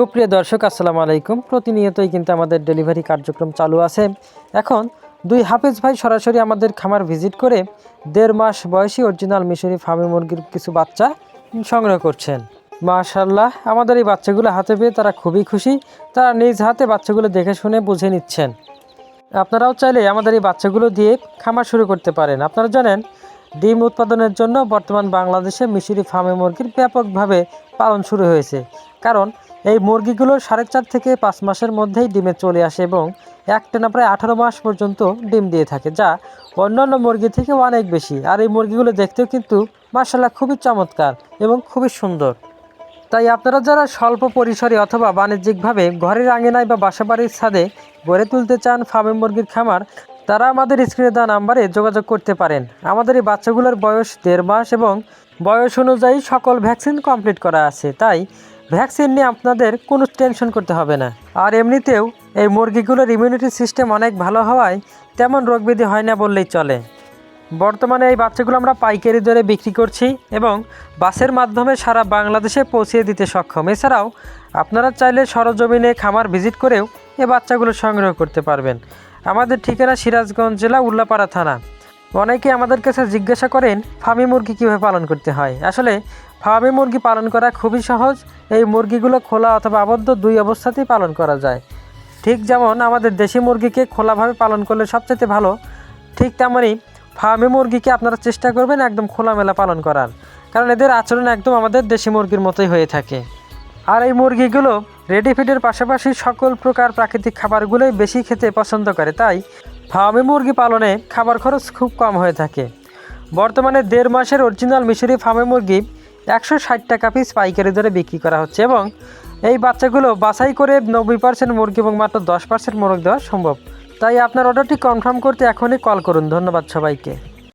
সুপ্রিয় দর্শক, আসসালামু আলাইকুম। প্রতিনিয়তই কিন্তু আমাদের ডেলিভারি কার্যক্রম চালু আছে। এখন দুই হাফেজ ভাই সরাসরি আমাদের খামার ভিজিট করে দেড় মাস বয়সী অরিজিনাল মিশরি ফার্মি মুরগির কিছু বাচ্চা সংগ্রহ করছেন। মাশাল্লাহ আমাদের এই বাচ্চাগুলো হাতে পেয়ে তারা খুবই খুশি। তারা নিজ হাতে বাচ্চাগুলো দেখে শুনে বুঝে নিচ্ছেন। আপনারাও চাইলে আমাদের এই বাচ্চাগুলো দিয়ে খামার শুরু করতে পারেন। আপনারা জানেন, ডিম উৎপাদনের জন্য বর্তমান বাংলাদেশে মিশরি ফার্মে মুরগির ব্যাপকভাবে পালন শুরু হয়েছে। কারণ এই মুরগিগুলো সাড়ে চার থেকে পাঁচ মাসের মধ্যেই ডিমে চলে আসে এবং একটানা প্রায় আঠারো মাস পর্যন্ত ডিম দিয়ে থাকে, যা অন্যান্য মুরগি থেকে অনেক বেশি। আর এই মুরগিগুলো দেখতেও কিন্তু মার্শাল্লাহ খুবই চমৎকার এবং খুবই সুন্দর। তাই আপনারা যারা স্বল্প পরিসরে অথবা বাণিজ্যিকভাবে ঘরের আঙিনায় বা বাসাবাড়ির ছাদে গড়ে তুলতে চান ফার্মে মুরগির খামার, তারা আমাদের স্ক্রিনে দেওয়া নাম্বারে যোগাযোগ করতে পারেন। আমাদের এই বাচ্চাগুলোর বয়স দেড় মাস এবং বয়স অনুযায়ী সকল ভ্যাকসিন কমপ্লিট করা আছে। তাই ভ্যাকসিন নিয়ে আপনাদের কোনো টেনশন করতে হবে না। আর এমনিতেও এই মুরগিগুলোর ইমিউনিটি সিস্টেম অনেক ভালো হওয়ায় তেমন রোগব্যাধি হয় না বললেই চলে। বর্তমানে এই বাচ্চাগুলো আমরা পাইকারি দরে বিক্রি করছি এবং বাসের মাধ্যমে সারা বাংলাদেশে পৌঁছিয়ে দিতে সক্ষম। এছাড়াও আপনারা চাইলে সরজমিনে খামার ভিজিট করেও এই বাচ্চাগুলো সংগ্রহ করতে পারবেন। আমাদের ঠিকানা সিরাজগঞ্জ জেলা উল্লাপাড়া থানা। অনেকে আমাদের কাছে জিজ্ঞাসা করেন ফার্মি মুরগি কীভাবে পালন করতে হয়? আসলে ফার্মি মুরগি পালন করা খুবই সহজ। এই মুরগিগুলো খোলা অথবা আবদ্ধ দুই অবস্থাতেই পালন করা যায়। ঠিক যেমন আমাদের দেশি মুরগিকে খোলাভাবে পালন করলে সবচেয়ে ভালো, ঠিক তেমনই ফার্মি মুরগিকে আপনারা চেষ্টা করবেন একদম খোলামেলা পালন করার। কারণ এদের আচরণ একদম আমাদের দেশি মুরগির মতোই হয়ে থাকে। আর এই মুরগিগুলো রেডি ফিডের পাশাপাশি সকল প্রকার প্রাকৃতিক খাবারগুলোই বেশি খেতে পছন্দ করে। তাই ফার্মে মুরগি পালনে খাবার খরচ খুব কম হয়ে থাকে। বর্তমানে দেড় মাসের অরিজিনাল মিশরি ফার্মে মুরগি একশো ষাট টাকা পিস পাইকারি দরে বিক্রি করা হচ্ছে এবং এই বাচ্চাগুলো বাছাই করে নব্বই পার্সেন্ট মুরগি এবং মাত্র দশ পার্সেন্ট মোরগ দেওয়া সম্ভব। তাই আপনার অর্ডারটি কনফার্ম করতে এখনই কল করুন। ধন্যবাদ সবাইকে।